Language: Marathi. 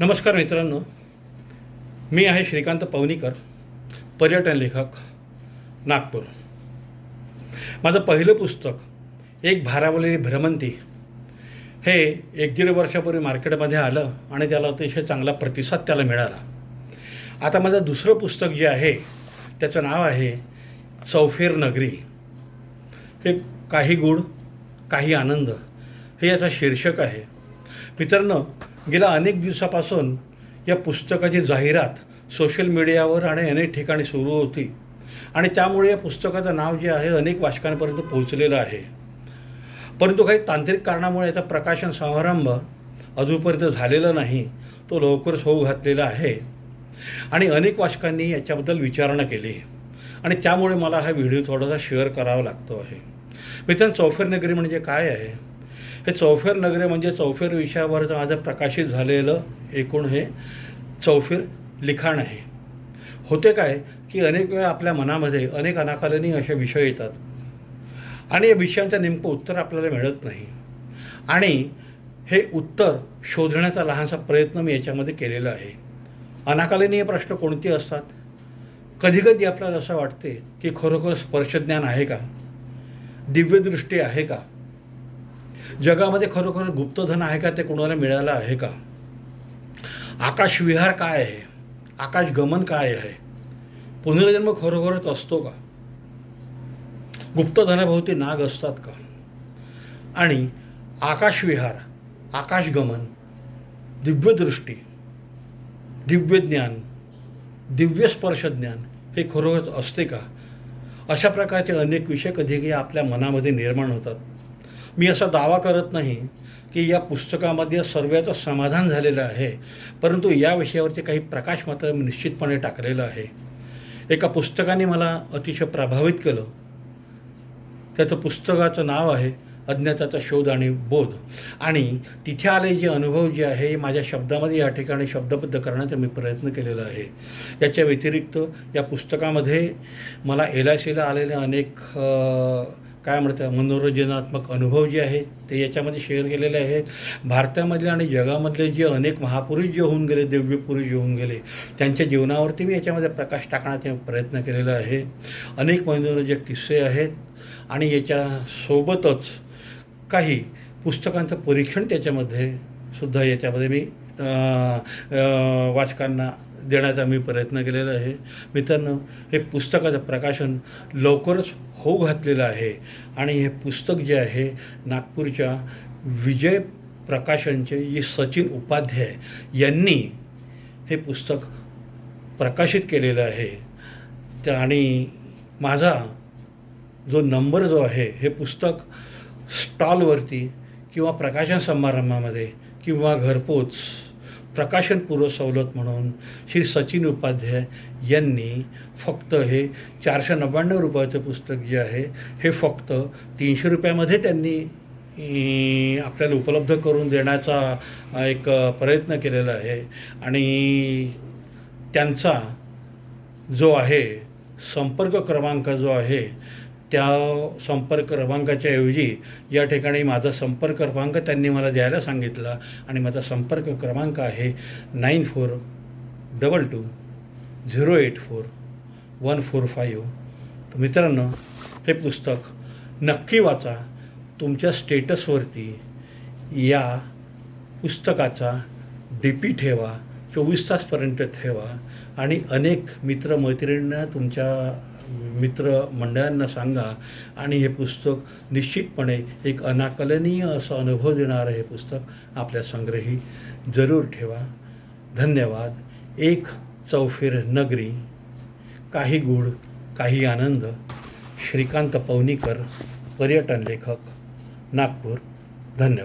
नमस्कार मित्रांनो. मी आहे श्रीकांत पवनीकर पर्यटन लेखक नागपूर. माझं पहिलं पुस्तक एक भारावलेली भ्रमंती हे एक दीड वर्षापूर्वी मार्केटमध्ये आलं आणि त्याला अतिशय चांगला प्रतिसाद त्याला मिळाला. आता माझं दुसरं पुस्तक जे आहे त्याचं नाव आहे चौफेर नगरी. हे काही गुड काही आनंद हे याचं शीर्षक आहे. मित्रांनो गेल्या अनेक दिवसापासून या पुस्तकाची जाहिरात सोशल मीडियावर आणि अनेक ठिकाणी सुरू होती. आणि त्यामुळे या पुस्तकाचं नाव जे आहे अनेक वाचकांपर्यंत पोहोचलेलं आहे. परंतु काही तांत्रिक कारणामुळे याचा प्रकाशन समारंभ अजूनपर्यंत झालेला नाही तो लवकरच होऊ घातलेला आहे. आणि अनेक वाचकांनी याच्याबद्दल विचारणा केली. आणि त्यामुळे मला हा व्हिडिओ थोडासा शेअर करावा लागतो आहे. मित्रांनो चौफेर नगरी म्हणजे काय आहे? हे चौफेर नगरे म्हणजे चौफेर विषयावरचं माझं प्रकाशित झालेलं एकूण हे चौफेर लिखाण आहे. होते काय की अनेक वेळा आपल्या मनामध्ये अनेक अनाकालनी असे विषय येतात. आणि या विषयांचं नेमकं उत्तर आपल्याला मिळत नाही. आणि हे उत्तर शोधण्याचा लहानसा प्रयत्न मी याच्यामध्ये केलेला आहे. अनाकालनीय प्रश्न कोणते असतात? कधीकधी आपल्याला असं वाटते की खरोखर स्पर्शज्ञान आहे का? दिव्यदृष्टी आहे का? जगामध्ये खरोखर गुप्तधन आहे का? ते कोणाला मिळालं आहे का? आकाशविहार काय आहे? आकाशगमन काय आहे? पुनर्जन्म खरोखरच असतो का? गुप्तधनाभोवती नाग असतात का? आणि आकाशविहार आकाशगमन दिव्यदृष्टी दिव्यज्ञान दिव्यस्पर्शज्ञान हे खरोखरच असते का? अशा प्रकारचे अनेक विषय कधी कधी आपल्या मनामध्ये निर्माण होतात. मी असा दावा करत नाही की या पुस्तकामध्ये सर्वाचं समाधान झालेलं आहे परंतु या विषयावरती काही प्रकाश मात्र मी निश्चितपणे टाकलेलं आहे. एका पुस्तकाने मला अतिशय प्रभावित केलं. त्याचं पुस्तकाचं नाव आहे अज्ञाताचा शोध आणि बोध. आणि तिथे आले जे अनुभव जे आहे माझ्या शब्दामध्ये या ठिकाणी शब्दबद्ध करण्याचा मी प्रयत्न केलेला आहे. याच्या व्यतिरिक्त या पुस्तकामध्ये मला एल आय सीला आलेले अनेक काय म्हणतात मनोरंजनात्मक अनुभव जे आहेत ते याच्यामध्ये शेअर केलेले आहेत. भारतामधले आणि जगामधले जे अनेक महापुरुष जे होऊन गेले दिव्य पुरुष जे होऊन गेले त्यांच्या जीवनावरती मी याच्यामध्ये प्रकाश टाकण्याचा प्रयत्न केलेला आहे. अनेक मनोरंजक किस्से आहेत आणि याच्यासोबतच काही पुस्तकांचं परीक्षण त्याच्यामध्ये सुद्धा याच्यामध्ये मी वाचकांना देण्याचा मी प्रयत्न केलेला आहे. मित्रांनो हे पुस्तकाचं प्रकाशन लवकरच होऊ घातलेलं आहे. आणि हे पुस्तक जे आहे नागपूरच्या विजय प्रकाशनचे जे सचिन उपाध्याय यांनी हे पुस्तक प्रकाशित केलेलं आहे. त्या आणि माझा जो नंबर जो आहे हे पुस्तक स्टॉलवरती किंवा प्रकाशन समारंभामध्ये किंवा घरपोच प्रकाशनपूर्व सवलत म्हणून श्री सचिन उपाध्याय यांनी फक्त हे चारशे नव्याण्णव रुपयाचं पुस्तक जे आहे हे फक्त तीनशे रुपयामध्ये त्यांनी आपल्याला उपलब्ध करून देण्याचा एक प्रयत्न केलेला आहे. आणि त्यांचा जो आहे संपर्क क्रमांक जो आहे त्या संपर्क क्रमांकाच्या ऐवजी या ठिकाणी माझा संपर्क क्रमांक त्यांनी मला द्यायला सांगितला आणि माझा संपर्क क्रमांक आहे nine four double two zero eight four one four five. तर मित्रांनो हे पुस्तक नक्की वाचा. तुमच्या स्टेटसवरती या पुस्तकाचा डी पी ठेवा चोवीस तासपर्यंत ठेवा आणि अनेक मित्रमैत्रिणींना तुमच्या मित्र मंडळांना सांगा आणि हे पुस्तक निश्चितपणे एक अनाकलनीय असा अनुभव देणारं हे पुस्तक आपल्या संग्रही जरूर ठेवा. धन्यवाद. एक चौफेर नगरी काही गुढ काही आनंद. श्रीकांत पवनीकर पर्यटन लेखक नागपूर. धन्यवाद.